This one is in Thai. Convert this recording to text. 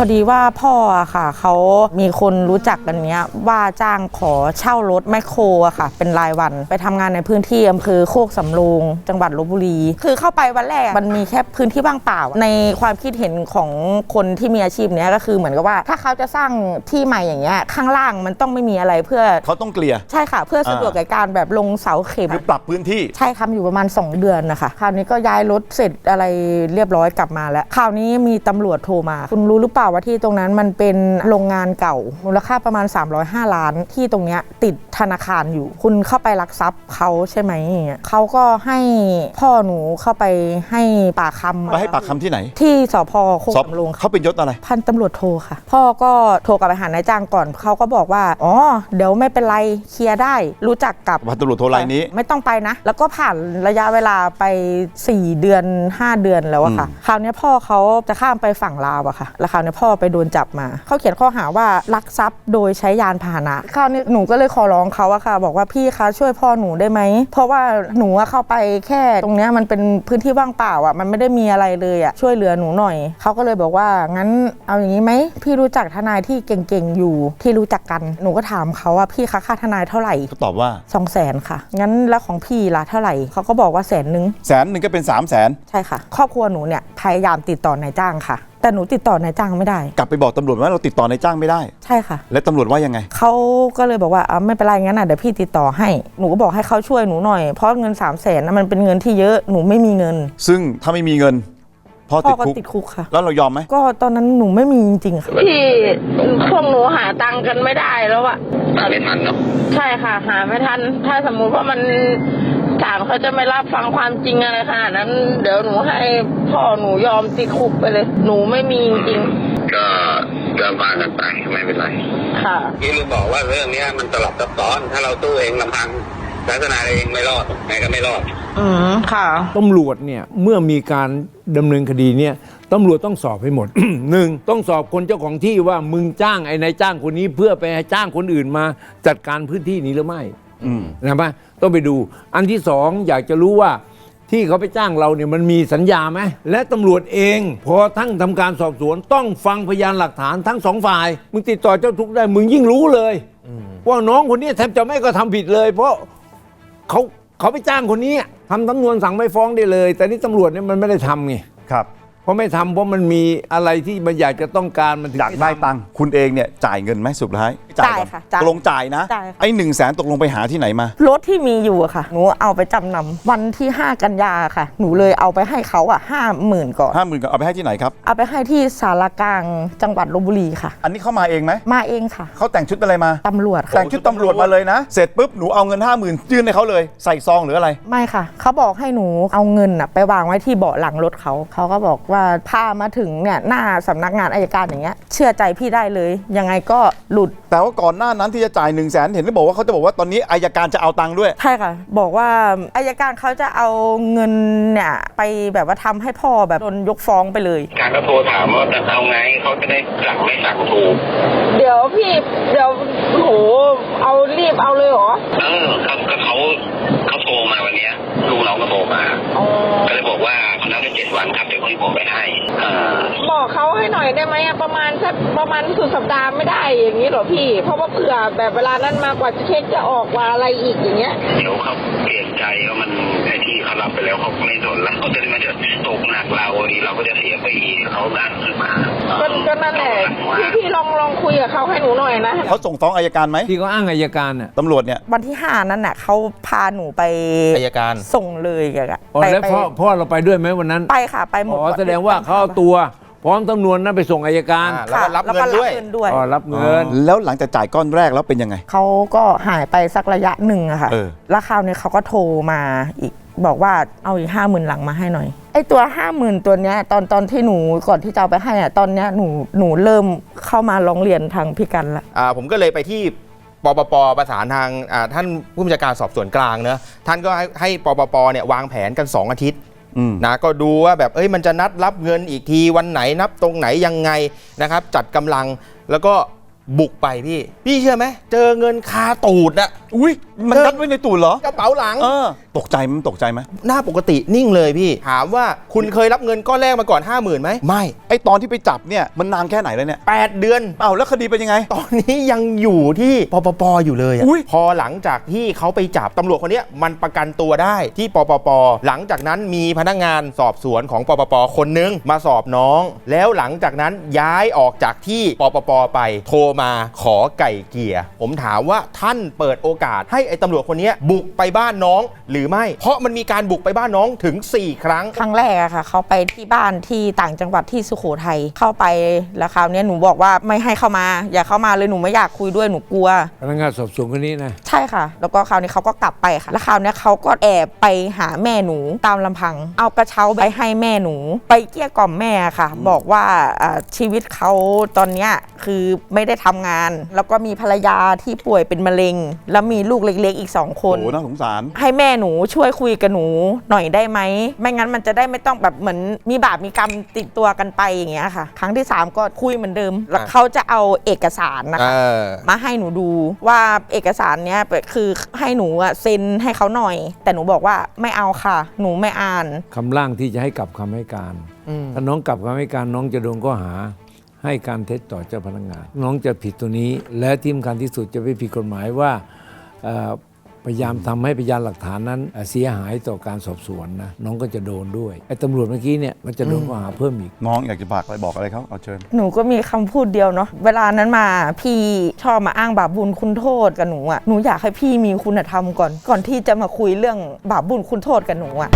พอดีว่าพ่ออะค่ะเขามีคนรู้จักกันเนี้ยว่าจ้างขอเช่ารถแมคโครอะค่ะ เป็นรายวันไปทำงานในพื้นที่อำเภอโคกสำโรงจังหวัดลบบุรี คือเข้าไปวันแรกมันมีแค่พื้นที่ว่างเปล่า ในความคิดเห็นของคนที่มีอาชีพเนี้ยก็คือเหมือนกับว่า ถ้าเขาจะสร้างที่ใหม่อย่างเงี้ยข้างล่างมันต้องไม่มีอะไรเพื่อเขาต้องเกลี่ย ใช่ค่ะ เพื่อสะดวกกับการแบบลงเสาเข็มคือปรับพื้นที่ ใช่ครับอยู่ประมาณ 2 เดือนนะคะคราวนี้ก็ย้ายรถเสร็จอะไรเรียบร้อยกลับมาแล้ว คราวนี้มีตำรวจโทรมา คุณรู้หรือเปล่าว่าที่ตรงนั้นมันเป็นโรงงานเก่ามูลค่าประมาณ 305 ล้าน ที่ตรงเนี้ยติดธนาคารอยู่ คุณเข้าไปลักทรัพย์เขาใช่ไหมอย่างเงี้ยเขาก็ให้พ่อหนูเข้าไปให้ปากคำไปให้ปากคำที่ไหน ที่สพโคกสอบสำโรงค่ะเขาเป็นยศอะไร พันตำรวจโทรค่ะ พ่อก็โทรกลับไปหานายจ้างก่อนเขาก็บอกว่าอ๋อเดี๋ยวไม่เป็นไรเคลียร์ได้ รู้จักกับพันตำรวจโทรายนี้ไม่ต้องไปนะ แล้วก็ผ่านระยะเวลาไป 4 เดือน 5 เดือนแล้วอะค่ะอืมคราวนี้พ่อเขาจะข้ามไปฝั่งลาวอะค่ะแล้วคราวนี้พ่อไปโดนจับมา เขาเขียนข้อหาว่าลักทรัพย์โดยใช้ยานพาหนะคราวนี้หนูก็เลยขอร้องเขาอะค่ะ บอกว่าพี่คะช่วยพ่อหนูได้ไหม เพราะว่าหนูอะเข้าไปแค่ตรงเนี้ยมันเป็นพื้นที่ว่างเปล่าอะมันไม่ได้มีอะไรเลยอะช่วยเหลือหนูหน่อย เขาก็เลยบอกว่างั้นเอาอย่างนี้ไหมพี่รู้จักทนายที่เก่งๆอยู่ที่รู้จักกันหนูก็ถามเขาว่าพี่คะค่าทนายเท่าไหร่เขาตอบว่าสองแสนค่ะ งั้นแล้วของพี่ล่ะเท่าไหร่เขาก็บอกว่าแสนนึงแสนหนึ่งก็เป็น3ามแสนใช่ค่ะ ครอบครัวหนูเนี่ยพยายามติดต่อนายจ้างค่ะ แต่หนูติดต่อนายจ้างไม่ได้ กลับไปบอกตำรวจว่าเราติดต่อในายจ้างไม่ได้ ใช่ค่ะ และตำรวจว่ายังไง เขาก็เลยบอกว่าอ่าไม่เป็นไรงั้นอะเดี๋ยวพี่ติดต่อให้ หนูก็บอกให้เขาช่วยหนูหน่อย เพราะเงิน3ามแสนนะมันเป็นเงินที่เยอะ หนูไม่มีเงิน ซึ่งถ้าไม่มีเงินพ่อพ่ติอดก็คุก ติดคุกค่ะ แล้วเรายอมไหม ก็ตอนนั้นหนูไม่มีจริงๆค่ะ ที่พวกหนูหาตังค์กันไม่ได้แล้วอะหาไม่ทันเนาะใช่ค่ะ หาไม่ทัน ถ้าสมมุติว่ามันศาลเขาจะไม่รับฟังความจริงอะไรขนาดนั้น เดี๋ยวหนูให้ พ่อหนูยอมติดคุกไปเลย หนูไม่มีจริง ก็ก็ว่ากันไปไม่เป็นไรๆค่ะที่ลุงบอกว่าเรื่องเนี้ยมันตลับซับซ้อน ถ้าเราตู้เองลำพังลักษณะเองไม่รอดไงก็ไม่รอด อืมค่ะ ตำรวจเนี่ยเมื่อมีการดำเนินคดีเนี่ยตำรวจต้องสอบให้หมด หนึ่งต้องสอบคนเจ้าของที่ว่ามึงจ้างไอ้นายจ้างคนนี้เพื่อไปให้จ้างคนอื่นมาจัดการพื้นที่นี้หรือไม่อืมนะปะต้องไปดู อันที่สองอยากจะรู้ว่า ที่เขาไปจ้างเราเนี่ยมันมีสัญญาไหมและตำรวจเอง พอทั้งทำการสอบสวนต้องฟังพยานหลักฐานทั้งสองฝ่าย มึงติดต่อเจ้าทุกข์ได้มึงยิ่งรู้เลยว่าน้องคนนี้แทบจะไม่ก็ทำผิดเลย เพราะเขาเขาไปจ้างคนนี้ทำสำนวนสั่งไม่ฟ้องได้เลย แต่นี่ตำรวจเนี่ยมันไม่ได้ทำไงครับเพ ราะไม่ทำเพราะมันมีอะไรที่มันอยากจะต้องการมันถึงอยากได้ม่ทำตังค์คุณเองเนี่ยจ่ายเงินไหมสุดท้ายจ่ายก่อนค่ะจ่ายตกลงจ่ายนะ จ่ายค่ะ ไอ้หนึ่งแสนตกลงไปหาที่ไหนมารถที่มีอยู่อะค่ะ หนูเอาไปจำนำวันที่ 5 กันยาค่ะ หนูเลยเอาไปให้เขาอะห้าหมื่นก่อน ห้าหมื่นก็เอาไปให้ที่ไหนครับ เอาไปให้ที่สารกลางจังหวัดลบบุรีค่ะ อันนี้เข้ามาเองไหมมาเองค่ะเขาแต่งชุดอะไรมาตำรวจค่ะ แต่งชุดตำรวจมาเลยนะ เสร็จปุ๊บหนูเอาเงินห้าหมื่นยื่นให้เขาเลยใส่ซองหรืออะไร ไม่ค่ะ เขาบอกให้หนูเอาเงินอะไปวางไว้ที่เบาะหลังรถเขา เขาก็บอกว่าพามาถึงเนี่ยหน้าสำนักงานอายการอย่างเงี้ย เชื่อใจพี่ได้เลย ยังไงก็หลุดแต่ว่าก่อนหน้านั้นที่จะจ่ายหนึ่งแสนเห็นได้บอกว่าเขาจะบอกว่าตอนนี้อายการจะเอาตังค์ด้วย ใช่ค่ะ บอกว่าอายการเขาจะเอาเงินเนี่ยไปแบบว่าทำให้พ่อแบบโดนยกฟ้องไปเลย การก็โทรถามว่าจะเอาไงเขาจะได้สั่งไม่สั่งถูก เดี๋ยวพี่ เดี๋ยวโหเอารีบเอาเลยเหรอ เออ วันครับเดี๋ยวคุณผมไปให้อ่าบอกเขาให้หน่อยได้ไหมอะประมาณสักประมาณสุดสัปดาห์ไม่ได้อย่างนี้เหรอพี่ เพราะว่าเผื่อแบบเวลานั้นมากกว่าเช็คจะออกว่าอะไรอีกอย่างเงี้ยเดี๋ยวเขาเปลี่ยนใจว่ามันไอ้ที่เขารับไปแล้วเขาไม่สนแล้วเขาจะมันจะตกหนักเราดีเราก็จะเสียไปอีกเขาดันขึ้นมาก็ก็นั่นแหละพี่พี่ลองลองคุยกับเขาให้หนูหน่อยนะเขาส่งฟ้องอายการไหมที่เขาอ้างอายการน่ะตำรวจเนี่ยวันที่5นั้นน่ะเขาพาหนูไปอายการส่งเลยอะอ๋อไปแล้วไปพ่อพ่อเราไปด้วยไหมวันนั้นไปค่ะไปหมดอ๋อแสดงว่าเขาเอาตัว พร้อมตำนวนนั้นไปส่งอายการอ่า แล้วก็รับแล้วเงิก็นรับด้วยเงินด้วย อ๋อรับเงิน แล้วหลังจากจ่ายก้อนแรกแล้วเป็นยังไง เขาก็หายไปสักระยะหนึ่งอะค่ะเออ แล้วคราวนี้เขาก็โทรมาอีกบอกว่าเอาอีกห้าหมื่นหลังมาให้หน่อยไอตัวห้าหมื่นตัวเนี้ยตอนตอนที่หนูก่อนที่จะเอาไปให้อะตอนเนี้ยหนูหนูเริ่มเข้ามาร้องเรียนทางพี่กันละ อ่าผมก็เลยไปที่ปปปประสานทางอ่าท่านผู้บัญชาการสอบสวนกลางเนอะท่านก็ให้ให้ปปปเนี่ยวางแผนกัน 2 อาทิตย์อืม นะก็ดูว่าแบบเอ้ยมันจะนัดรับเงินอีกทีวันไหนนับตรงไหนยังไงนะครับ จัดกำลังแล้วก็บุกไปพี่ พี่เชื่อไหมเจอเงินคาตูดอะอุ้ยมันยัดไว้ในตูดเหรอกระเป๋าหลัง เออ ตกใจมั้ยตกใจไหมหน้าปกตินิ่งเลยพี่ ถามว่าคุณเคยรับเงินก้อนแรกมาก่อน 5 0,000ไหมไม่ไอตอนที่ไปจับเนี่ยมันนานแค่ไหนแล้วเนี่ย8เดือน เอ้าแล้วคดีเป็นยังไง ตอนนี้ยังอยู่ที่ปปปอยู่เลยอะอุ๊ย พอหลังจากที่เขาไปจับตำรวจคนเนี้ยมันประกันตัวได้ที่ปปปหลังจากนั้นมีพนักงานสอบสวนของปปปคนนึงมาสอบน้อง แล้วหลังจากนั้นย้ายออกจากที่ปปปไป โทรมาขอไก่เกลี่ยผมถามว่าท่านเปิดโอกาสให้ไอ้ตำรวจคนเนี้ยบุกไปบ้านน้องหรือไม่ เพราะมันมีการบุกไปบ้านน้องถึง 4 ครั้ง ครั้งแรกอะค่ะ เขาไปที่บ้านที่ต่างจังหวัดที่สุโขทัยเข้าไปแล้วคราวเนี้ยหนูบอกว่าไม่ให้เข้ามา อย่าเข้ามาเลยหนูไม่อยากคุยด้วยหนูกลัวพนักงานสอบสวนคนนี้นะใช่ค่ะ แล้วก็คราวนี้เขาก็กลับไปค่ะ แล้วคราวนี้เขาก็แอบไปหาแม่หนูตามลำพัง เอากระเช้าไปให้แม่หนู ไปเกลี้ยกล่อมแม่ค่ะ บอกว่าอ่าชีวิตเขาตอนเนี้ยคือไม่ได้ทำงาน แล้วก็มีภรรยาที่ป่วยเป็นมะเร็งแล้วมีลูกเล็ก ๆ อีกสองคโอ้นโหน่าสงสาร ให้แม่หนูช่วยคุยกับหนูหน่อยได้ไหม ไม่งั้นมันจะได้ไม่ต้องแบบเหมือนมีบาปมีกรรมติดตัวกันไปอย่างเงี้ยค่ะ ครั้งที่ 3 ก็คุยเหมือนเดิม แล้วเขาจะเอาเอกสารนะเอคะ อ มาให้หนูดูว่าเอกสารเนี้ยคือให้หนูอะเซ็นให้เขาหน่อย แต่หนูบอกว่าไม่เอาค่ะ หนูไม่อ่าน คำร่างที่จะให้กลับคำให้การอืมถ้าน้องกลับคำให้การน้องจะโดนข้อหา ให้การเท็จต่อเจ้าพนักงาน น้องจะผิดตัวนี้ และที่สำคัญที่สุดจะไปผิดกฎหมายว่าเอ่อ พยายามทำให้พยานหลักฐานนั้นเอ่อเสียหายต่อการสอบสวนนะน้องก็จะโดนด้วยไอ้ตำรวจเมื่อกี้เนี่ยมันจะโดนข้อหาเพิ่มอีก น้องอยากจะฝากอะไรบอกอะไรเขาเอาเชิญหนูก็มีคำพูดเดียวเนาะเวลานั้นมาพี่ชอบมาอ้างบาปบุญคุณโทษกับหนูอะหนูอยากให้พี่มีคุณธรรมก่อน ก่อนที่จะมาคุยเรื่องบาปบุญคุณโทษกับหนูอะ